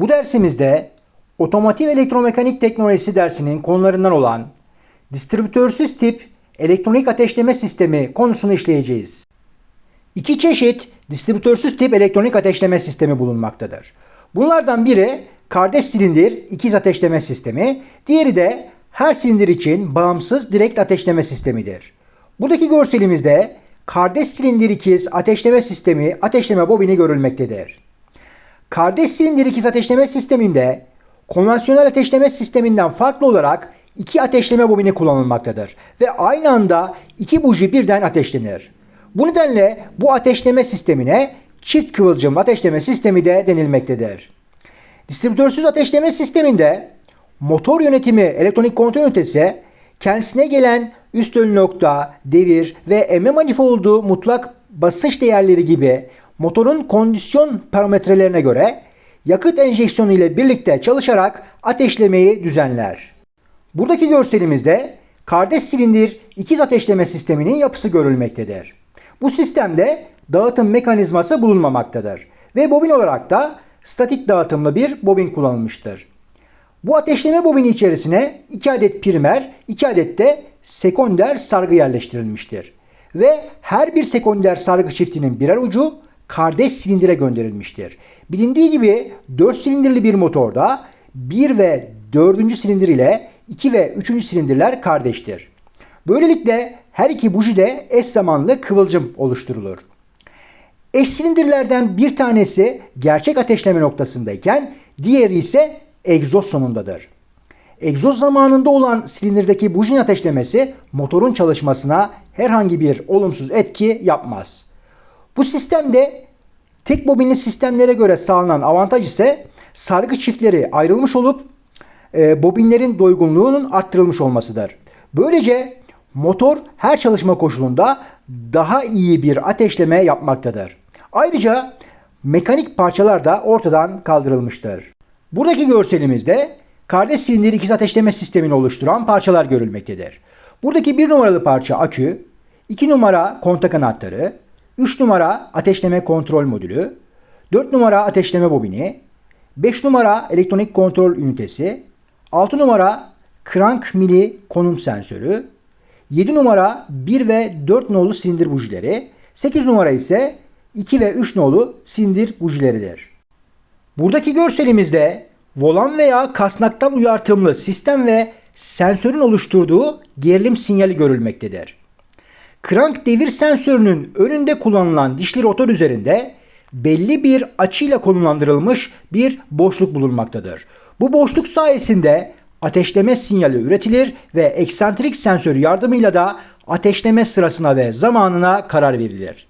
Bu dersimizde otomotiv elektromekanik teknolojisi dersinin konularından olan distribütörsüz tip elektronik ateşleme sistemi konusunu işleyeceğiz. İki çeşit distribütörsüz tip elektronik ateşleme sistemi bulunmaktadır. Bunlardan biri kardeş silindir ikiz ateşleme sistemi, diğeri de her silindir için bağımsız direkt ateşleme sistemidir. Buradaki görselimizde kardeş silindir ikiz ateşleme sistemi ateşleme bobini görülmektedir. Kardeş silindir ikiz ateşleme sisteminde konvansiyonel ateşleme sisteminden farklı olarak iki ateşleme bobini kullanılmaktadır ve aynı anda iki buji birden ateşlenir. Bu nedenle bu ateşleme sistemine çift kıvılcım ateşleme sistemi de denilmektedir. Distribütörsüz ateşleme sisteminde motor yönetimi elektronik kontrol ünitesi kendisine gelen üst ölü nokta, devir ve emme manifoldu mutlak basınç değerleri gibi motorun kondisyon parametrelerine göre yakıt enjeksiyonu ile birlikte çalışarak ateşlemeyi düzenler. Buradaki görselimizde kardeş silindir ikiz ateşleme sisteminin yapısı görülmektedir. Bu sistemde dağıtım mekanizması bulunmamaktadır ve bobin olarak da statik dağıtımlı bir bobin kullanılmıştır. Bu ateşleme bobini içerisine 2 adet primer, 2 adet de sekonder sargı yerleştirilmiştir. Ve her bir sekonder sargı çiftinin birer ucu kardeş silindire gönderilmiştir. Bilindiği gibi 4 silindirli bir motorda 1 ve 4. silindir ile 2 ve 3. silindirler kardeştir. Böylelikle her iki buji de eş zamanlı kıvılcım oluşturulur. Eş silindirlerden bir tanesi gerçek ateşleme noktasındayken diğeri ise egzoz sonundadır. Egzoz zamanında olan silindirdeki bujin ateşlemesi motorun çalışmasına herhangi bir olumsuz etki yapmaz. Bu sistemde tek bobinli sistemlere göre sağlanan avantaj ise sargı çiftleri ayrılmış olup e, bobinlerin doygunluğunun arttırılmış olmasıdır. Böylece motor her çalışma koşulunda daha iyi bir ateşleme yapmaktadır. Ayrıca mekanik parçalar da ortadan kaldırılmıştır. Buradaki görselimizde kardeş silindir ikiz ateşleme sistemini oluşturan parçalar görülmektedir. Buradaki bir numaralı parça akü, 2 numara kontak anahtarı, 3 numara ateşleme kontrol modülü, 4 numara ateşleme bobini, 5 numara elektronik kontrol ünitesi, 6 numara crank mili konum sensörü, 7 numara 1 ve 4 nolu silindir bujileri, 8 numara ise 2 ve 3 nolu silindir bujileridir. Buradaki görselimizde volan veya kasnaktan uyartımlı sistem ve sensörün oluşturduğu gerilim sinyali görülmektedir. Crank devir sensörünün önünde kullanılan dişli rotor üzerinde belli bir açıyla konumlandırılmış bir boşluk bulunmaktadır. Bu boşluk sayesinde ateşleme sinyali üretilir ve eksantrik sensör yardımıyla da ateşleme sırasına ve zamanına karar verilir.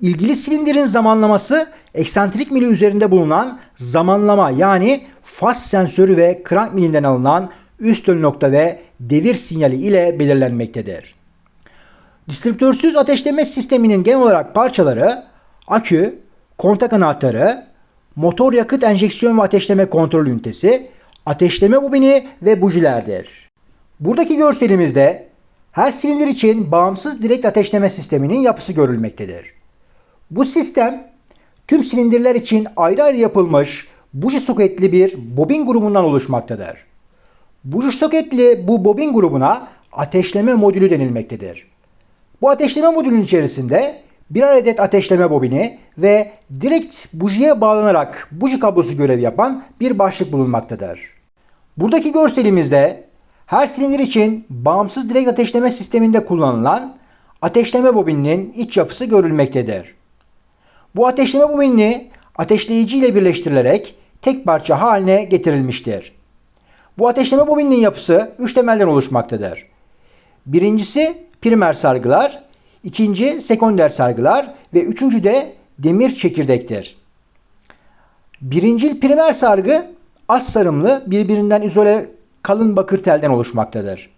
İlgili silindirin zamanlaması eksantrik mili üzerinde bulunan zamanlama yani faz sensörü ve crank milinden alınan üst ön nokta ve devir sinyali ile belirlenmektedir. Distribütörsüz ateşleme sisteminin genel olarak parçaları akü, kontak anahtarı, motor yakıt enjeksiyon ve ateşleme kontrol ünitesi, ateşleme bobini ve bujilerdir. Buradaki görselimizde her silindir için bağımsız direkt ateşleme sisteminin yapısı görülmektedir. Bu sistem tüm silindirler için ayrı ayrı yapılmış buji soketli bir bobin grubundan oluşmaktadır. Buji soketli bu bobin grubuna ateşleme modülü denilmektedir. Bu ateşleme modülünün içerisinde birer adet ateşleme bobini ve direkt bujiye bağlanarak buji kablosu görev yapan bir başlık bulunmaktadır. Buradaki görselimizde her silindir için bağımsız direkt ateşleme sisteminde kullanılan ateşleme bobininin iç yapısı görülmektedir. Bu ateşleme bobini ateşleyici ile birleştirilerek tek parça haline getirilmiştir. Bu ateşleme bobininin yapısı üç temelden oluşmaktadır. Birincisi primer sargılar, ikinci sekonder sargılar ve üçüncü de demir çekirdektir. Birincil primer sargı az sarımlı birbirinden izole kalın bakır telden oluşmaktadır.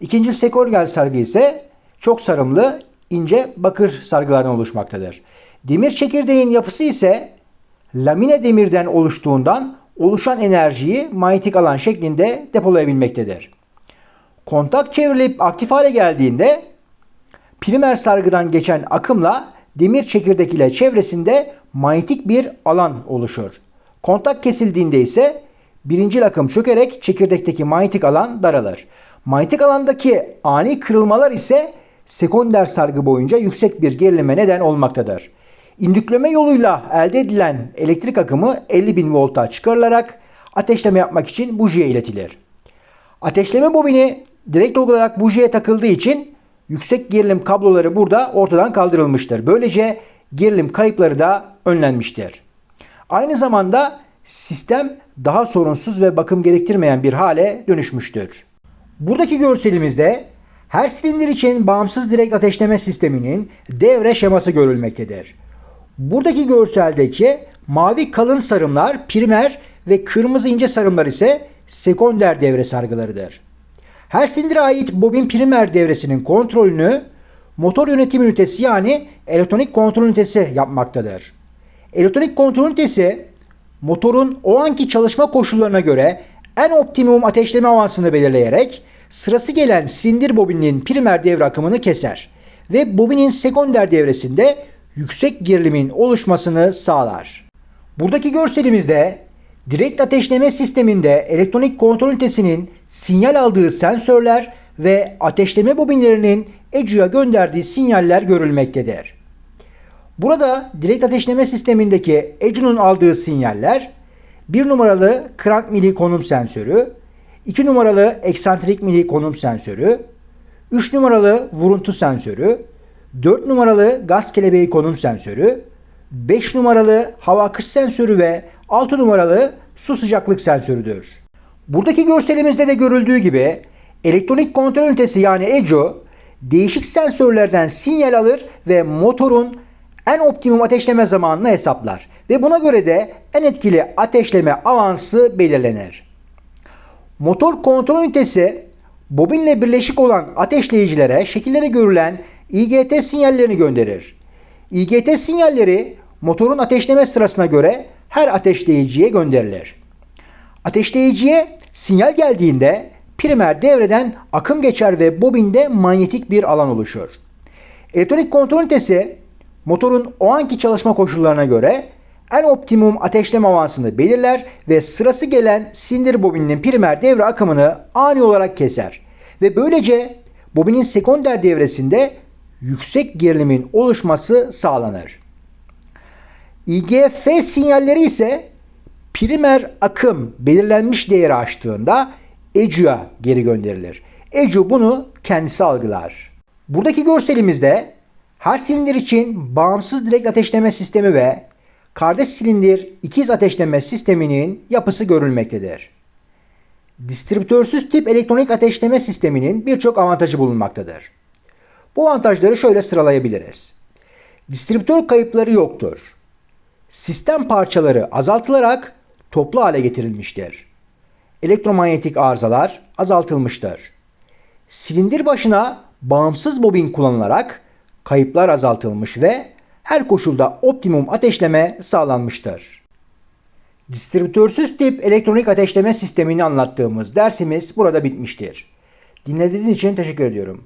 İkinci sekonder sargı ise çok sarımlı ince bakır sargılardan oluşmaktadır. Demir çekirdeğin yapısı ise lamine demirden oluştuğundan oluşan enerjiyi manyetik alan şeklinde depolayabilmektedir. Kontak çevrilip aktif hale geldiğinde primer sargıdan geçen akımla demir çekirdek ile çevresinde manyetik bir alan oluşur. Kontak kesildiğinde ise birinci akım çökerek çekirdekteki manyetik alan daralır. Manyetik alandaki ani kırılmalar ise sekonder sargı boyunca yüksek bir gerilime neden olmaktadır. İndükleme yoluyla elde edilen elektrik akımı 50.000 volta çıkarılarak ateşleme yapmak için bujiye iletilir. Ateşleme bobini direkt olarak bujiye takıldığı için yüksek gerilim kabloları burada ortadan kaldırılmıştır. Böylece gerilim kayıpları da önlenmiştir. Aynı zamanda sistem daha sorunsuz ve bakım gerektirmeyen bir hale dönüşmüştür. Buradaki görselimizde her silindir için bağımsız direkt ateşleme sisteminin devre şeması görülmektedir. Buradaki görseldeki mavi kalın sarımlar primer ve kırmızı ince sarımlar ise sekonder devre sargılarıdır. Her silindire ait bobin primer devresinin kontrolünü motor yönetim ünitesi yani elektronik kontrol ünitesi yapmaktadır. Elektronik kontrol ünitesi motorun o anki çalışma koşullarına göre en optimum ateşleme avansını belirleyerek sırası gelen silindir bobinin primer devre akımını keser ve bobinin sekonder devresinde yüksek gerilimin oluşmasını sağlar. Buradaki görselimizde direkt ateşleme sisteminde elektronik kontrol ünitesinin sinyal aldığı sensörler ve ateşleme bobinlerinin ECU'ya gönderdiği sinyaller görülmektedir. Burada direkt ateşleme sistemindeki ECU'nun aldığı sinyaller 1 numaralı crank mili konum sensörü, 2 numaralı eksantrik mili konum sensörü, 3 numaralı vuruntu sensörü, 4 numaralı gaz kelebeği konum sensörü, 5 numaralı hava akış sensörü ve 6 numaralı su sıcaklık sensörüdür. Buradaki görselimizde de görüldüğü gibi elektronik kontrol ünitesi yani ECO değişik sensörlerden sinyal alır ve motorun en optimum ateşleme zamanını hesaplar ve buna göre de en etkili ateşleme avansı belirlenir. Motor kontrol ünitesi bobinle birleşik olan ateşleyicilere şekilleri görülen IGT sinyallerini gönderir. IGT sinyalleri motorun ateşleme sırasına göre her ateşleyiciye gönderilir. Ateşleyiciye sinyal geldiğinde primer devreden akım geçer ve bobinde manyetik bir alan oluşur. Elektronik kontrol ünitesi motorun o anki çalışma koşullarına göre en optimum ateşleme avansını belirler ve sırası gelen sindir bobininin primer devre akımını ani olarak keser. Ve böylece bobinin sekonder devresinde yüksek gerilimin oluşması sağlanır. IGF sinyalleri ise primer akım belirlenmiş değeri aştığında ECU'ya geri gönderilir. ECU bunu kendisi algılar. Buradaki görselimizde her silindir için bağımsız direkt ateşleme sistemi ve kardeş silindir ikiz ateşleme sisteminin yapısı görülmektedir. Distribütörsüz tip elektronik ateşleme sisteminin birçok avantajı bulunmaktadır. Bu avantajları şöyle sıralayabiliriz. Distribütör kayıpları yoktur. Sistem parçaları azaltılarak toplu hale getirilmiştir. Elektromanyetik arızalar azaltılmıştır. Silindir başına bağımsız bobin kullanılarak kayıplar azaltılmış ve her koşulda optimum ateşleme sağlanmıştır. Distribütörsüz tip elektronik ateşleme sistemini anlattığımız dersimiz burada bitmiştir. Dinlediğiniz için teşekkür ediyorum.